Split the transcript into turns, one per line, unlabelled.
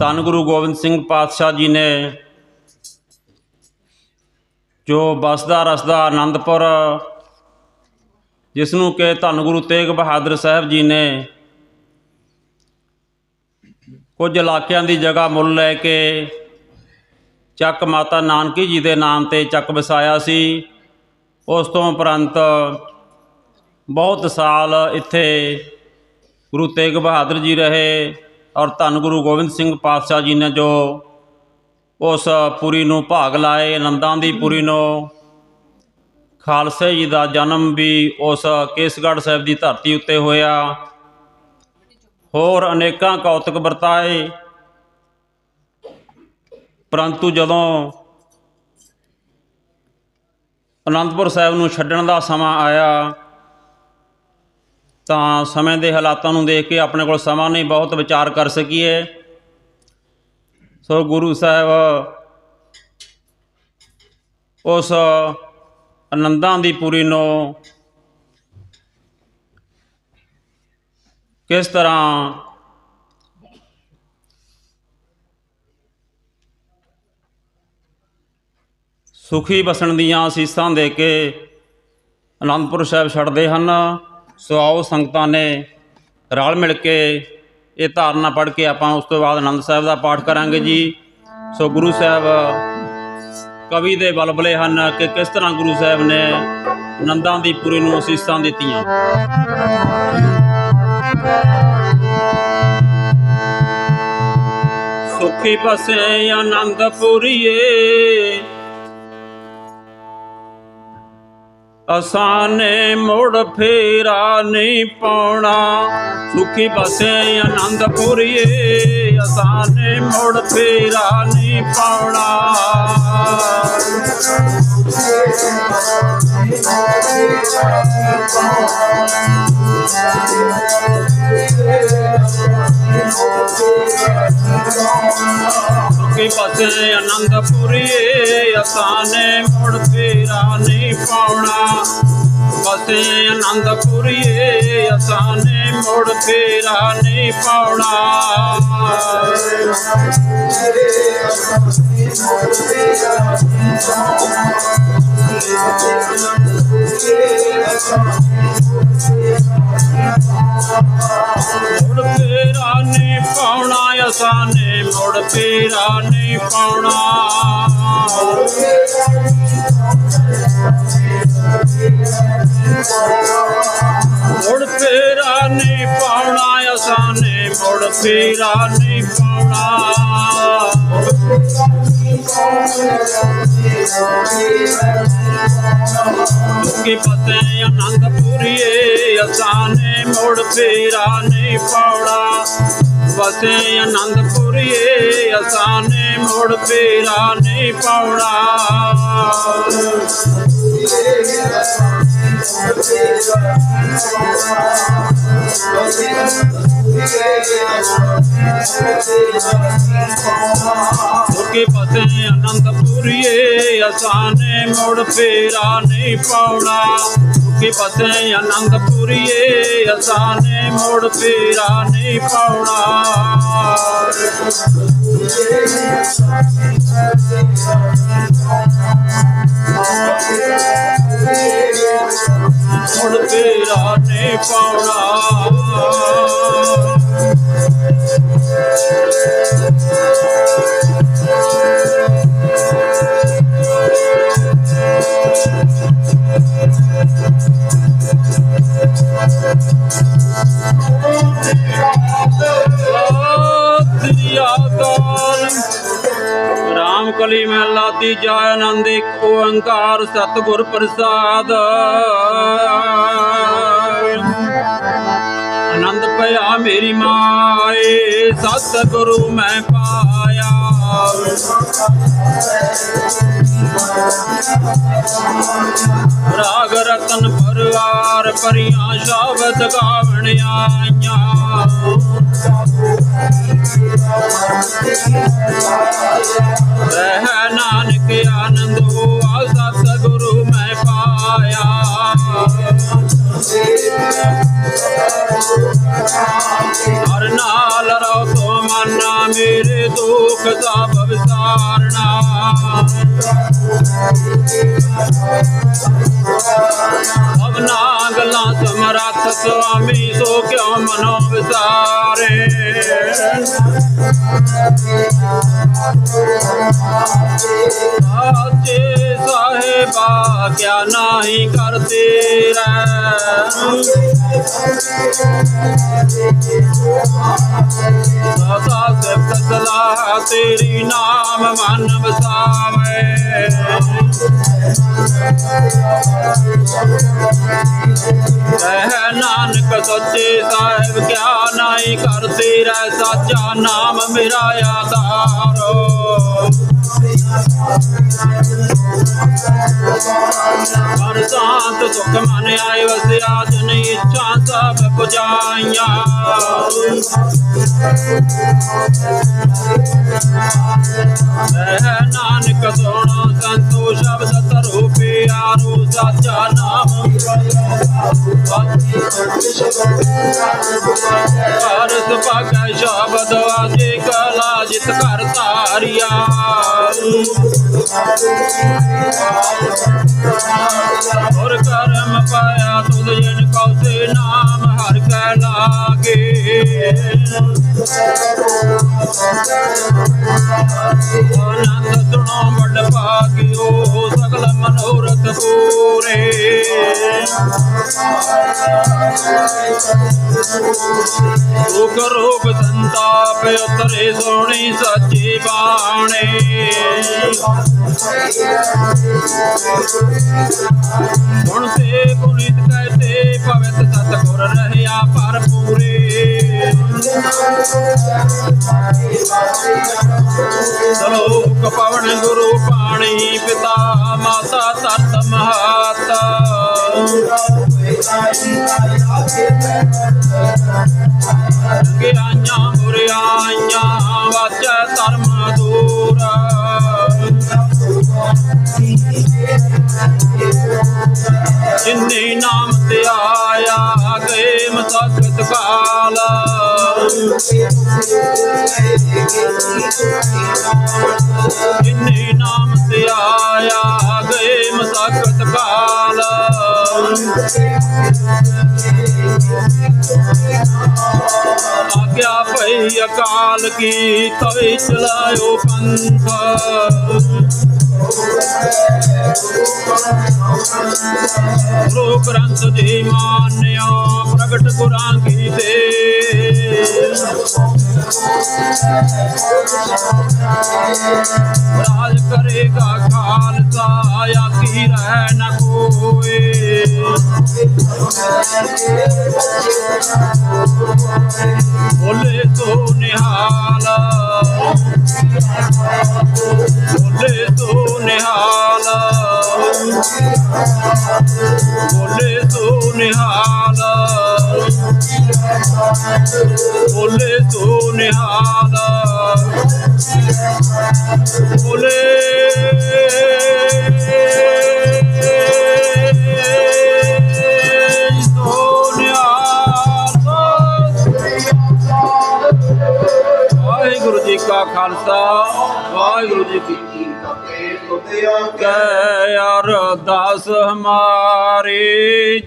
ਧੰਨ ਗੁਰੂ ਗੋਬਿੰਦ ਸਿੰਘ ਪਾਤਸ਼ਾਹ ਜੀ ਨੇ ਜੋ ਬਸਦਾ ਰਸਦਾ ਆਨੰਦਪੁਰ ਜਿਸ ਨੂੰ ਕਿ ਧੰਨ ਗੁਰੂ ਤੇਗ ਬਹਾਦਰ ਸਾਹਿਬ ਜੀ ਨੇ ਕੁਝ ਇਲਾਕਿਆਂ ਦੀ ਜਗ੍ਹਾ ਮੁੱਲ ਲੈ ਕੇ ਚੱਕ ਮਾਤਾ ਨਾਨਕੀ ਜੀ ਦੇ ਨਾਮ ਤੇ ਚੱਕ ਵਸਾਇਆ ਸੀ। ਉਸ ਤੋਂ ਉਪਰੰਤ ਬਹੁਤ ਸਾਲ ਇੱਥੇ ਗੁਰੂ ਤੇਗ ਬਹਾਦਰ ਜੀ ਰਹੇ। ਔਰ ਧੰਨ ਗੁਰੂ ਗੋਬਿੰਦ ਸਿੰਘ ਪਾਤਸ਼ਾਹ ਜੀ ਨੇ ਜੋ ਉਸ ਪੁਰੀ ਨੂੰ ਭਾਗ ਲਾਏ ਆਨੰਦਾਂ ਦੀ ਪੁਰੀ ਨੂੰ, ਖਾਲਸੇ ਜੀ ਦਾ ਜਨਮ ਵੀ ਉਸ ਕੇਸਗੜ੍ਹ ਸਾਹਿਬ ਦੀ ਧਰਤੀ ਉੱਤੇ ਹੋਇਆ। ਹੋਰ ਅਨੇਕਾਂ ਕੌਤਕ ਵਰਤਾਏ। ਪਰੰਤੂ ਜਦੋਂ ਅਨੰਦਪੁਰ ਸਾਹਿਬ ਨੂੰ ਛੱਡਣ ਦਾ ਸਮਾਂ ਆਇਆ ਤਾਂ ਸਮੇਂ ਦੇ ਹਾਲਾਤਾਂ ਨੂੰ ਦੇਖ ਕੇ ਆਪਣੇ ਕੋਲ ਸਮਾਂ ਨਹੀਂ, ਬਹੁਤ ਵਿਚਾਰ ਕਰ ਸਕੀਏ। ਸੋ ਗੁਰੂ ਸਾਹਿਬ ਉਸ ਆਨੰਦਾਂ ਦੀ ਪੂਰੀ ਨੂੰ ਕਿਸ ਤਰ੍ਹਾਂ ਸੁਖੀ ਬਸਣ ਦੀਆਂ ਅਸੀਸਾਂ ਦੇ ਕੇ ਅਨੰਦਪੁਰ ਸਾਹਿਬ ਛੱਡਦੇ ਹਨ। ਸੋ ਆਓ ਸੰਗਤਾਂ ਨੇ ਰਲ ਮਿਲ ਕੇ ਇਹ ਧਾਰਨਾ ਪੜ੍ਹ ਕੇ ਆਪਾਂ ਉਸ ਤੋਂ ਬਾਅਦ ਆਨੰਦ ਸਾਹਿਬ ਦਾ ਪਾਠ ਕਰਾਂਗੇ ਜੀ। ਸੋ ਗੁਰੂ ਸਾਹਿਬ, ਕਵੀ ਦੇ ਬਲਬਲੇ ਹਨ ਕਿ ਕਿਸ ਤਰ੍ਹਾਂ ਗੁਰੂ ਸਾਹਿਬ ਨੇ ਆਨੰਦਾਂ ਦੀ ਪੂਰੀ ਨੂੰ ਅਸੀਸਾਂ ਦਿੱਤੀਆਂ। ਸੁਖੀ ਬਸੇ ਆਨੰਦਪੁਰੀਏ ਅਸਾਨੇ ਮੁੜ ਫੇਰਾ ਨਹੀਂ ਪਾਉਣਾ। ਸੁਖੀ ਬਸੇ ਆਨੰਦਪੁਰੀਏ ਅਸਾਨੇ ਮੁੜ ਫੇਰਾ ਨਹੀਂ ਪਾਉਣਾ। ਸੁਖੀ ਬਸੇ ਆਨੰਦਪੁਰੀਏ ਅਸਾਨੇ ਮੁੜ ਫੇਰਾ ਨਹੀਂ ਪਾਉਣਾ। ਬਸੇ ਆਨੰਦਪੁਰੀਏ ਅਸਾਨੇ ਮੁੜ ਫੇਰਾ ਨਹੀਂ ਪਾਉਣਾ। ਮੁੜ ਫੇਰਾ ਮੁੜ ਤੇਰਾ ਨਹੀਂ ਪਾਉਣਾ ਅਸਾਨੇ ਮੁੜ ਫੇਰਾ ਨਹੀਂ ਪਾਉਣਾ। ਮੁੜ ਫੇਰਾ ਨਹੀਂ ਪਾਉਣਾ ਅਸਾਨੇ ਮੁੜ ਫੇਰਾ ਨਹੀਂ ਪਾਉਣਾ ਦੁਖੀ ਪਤੇ ਆਨੰਦਪੁਰੀਏ ਅਸਾਨੇ ਮੁੜ ਫੇਰਾ ਨਹੀਂ ਪਾਉਣਾ ਵਸੇ ਆਨੰਦਪੁਰੀਏ ਅਸਾਨੇ ਮੁੜ ਫੇਰਾ ਨਹੀਂ ਪਾਉਣਾ। ਦੁਖੀ ਪਤੇ ਆਨੰਦਪੁਰੀਏ ਅਸਾਨੇ ਮੁੜ ਫੇਰਾ ਨਹੀਂ ਪਾਉਣਾ। ਦੁਖੀ ਪਤੇ ਆਨੰਦਪੁਰੀਏ ਅਸਾਨੇ ਮੁੜ ਫੇਰਾ ਨਹੀਂ ਪਾਉਣਾ। ਮੁੜ ਫੇਰਾ ਨਹੀਂ ਪਾਉਣਾ ਕਲੀ ਮਹਲਾ ਤੀਜਾ ਆਨੰਦ, ਇੱਕ ਓੰਕਾਰ ਸਤਿਗੁਰ ਪ੍ਰਸਾਦ। ਆਨੰਦ ਪਿਆ ਮੇਰੀ ਮਾਏ, ਸਤਿਗੁਰੂ ਮੈਂ ਪਾਇਆ। ਰਾਗ ਰਤਨ ਪਰਵਾਰ ਪਰੀਆਂ ਸ਼ਬਦ ਗਾਵਣ ਆਈਆਂ। ਹਰ ਨਾਲ ਰੋ ਤੋ ਮਨ ਮੇਰੇ ਦੁੱਖ ਸਭ ਵਿਸਾਰਨਾ ਅਵਨਾ ਗੱਲਾਂ ਸਮਰੱਥ ਸੁਆਮੀ ਸੋ ਕਿਉ ਮਨੋ ਵਿਸਾਰੇ ਸਾਚੇ ਸਾਹਿਬਾ ਕਿਆ ਨਹੀਂ ਤੇਰੀ ਨਾਮ ਮਨ ਵਸਾਵੇ। ਕਹਿ ਨਾਨਕ ਸੱਚੇ ਸਾਹਿਬ, ਕਿਆ ਨਹੀਂ ਕਰਤੇ ਰਹਿ ਸਾਚਾ ਨਾਮ ਮੇਰਾ ਆਧਾਰ। ਸਾਤ ਸੁਖ ਮਨ ਆਏ ਵਸਿਆ, ਜਨ ਇੱਛਾ ਸਭ ਪੁਜਾਈਆਂ। ਕਹਿ ਨਾਨਕ ਸੁਣੋ ਸੰਤੋ ਸ਼ਬਦ ਤਰੋ ਪਿਆਰੋ ਸਾਚਾ ਨਾਮ। ਭਾਰਤ ਭਾਗੈ ਸ਼ਬਦ ਆਜੇ ਕਲਾ ਜਿਤ ਕਰ ਧਾਰਿਆ। ਔਰ ਕਰਮ ਪਾਇਆ ਤੁਧ ਜਨ ਕਉ ਸੇ ਨਾਮ ਹਰ ਕੈ ਲਾਗੇ। ਦੁਖ ਰੋਗ ਸੰਤਾਪ ਉਤਰੇ ਸੋਣੀ ਸੱਚੀ ਬਾਣੇ। ਹੁਣ ਤੇ ਪੁਨੀਤ ਕਹਤੇ ਪਵਿੱਤ ਸਤਿਗੁਰ ਰਹਿਆ ਪਰ ਪੂਰੇ। ਸਲੋਕ ਪਵਨ ਗੁਰੂ ਪਾਣੀ ਪਿਤਾ ਮਾਤਾ ਤਰਤ ਮਹਾ ਗਿਆਈਆਂ ਬੁਰਿਆਈਆਂ ਵਾਚੈ ਧਰਮ ਦੂਰ। ਜਿਨੇ ਨਾਮ ਤੇ ਆਇਆ ਗਏ ਮਸਕਤ ਕਾਲ। ਜਿਨੇ ਨਾਮ ਤੇ ਆਇਆ ਗਏ ਮਸਕਤ ਕਾਲ। ਆਗਿਆ ਭਈ ਅਕਾਲ ਕੀ ਤਵੇ ਚਲਾਇਓ ਪੰਥ ਗੁਰੂ ਗ੍ਰੰਥ ਜੀ ਮਾਨਿਆ ਪ੍ਰਗਟ ਗੁਰਾਂ ਕੀ ਦੇ ਰਾਜ ਕਰੇਗਾ ਖਾਲਸਾ ਆਕੀ ਰਹਿ ਨ ਕੋਏ ਬੋਲੇ ਸੋ ਨਿਹਾਲ ਬੋਲੇ ਸੋ ਨਿਹਾਲ ਬੋਲੇ ਸੋ ਨਿਹਾਲ ਬੋਲੇ ਵਾਹਿਗੁਰੂ ਜੀ ਕਾ ਖਾਲਸਾ ਵਾਹਿਗੁਰੂ ਜੀ ਕੀ ਫਤਿਹ। ਕੈ ਅਰਦਾਸ ਹਮਾਰੀ।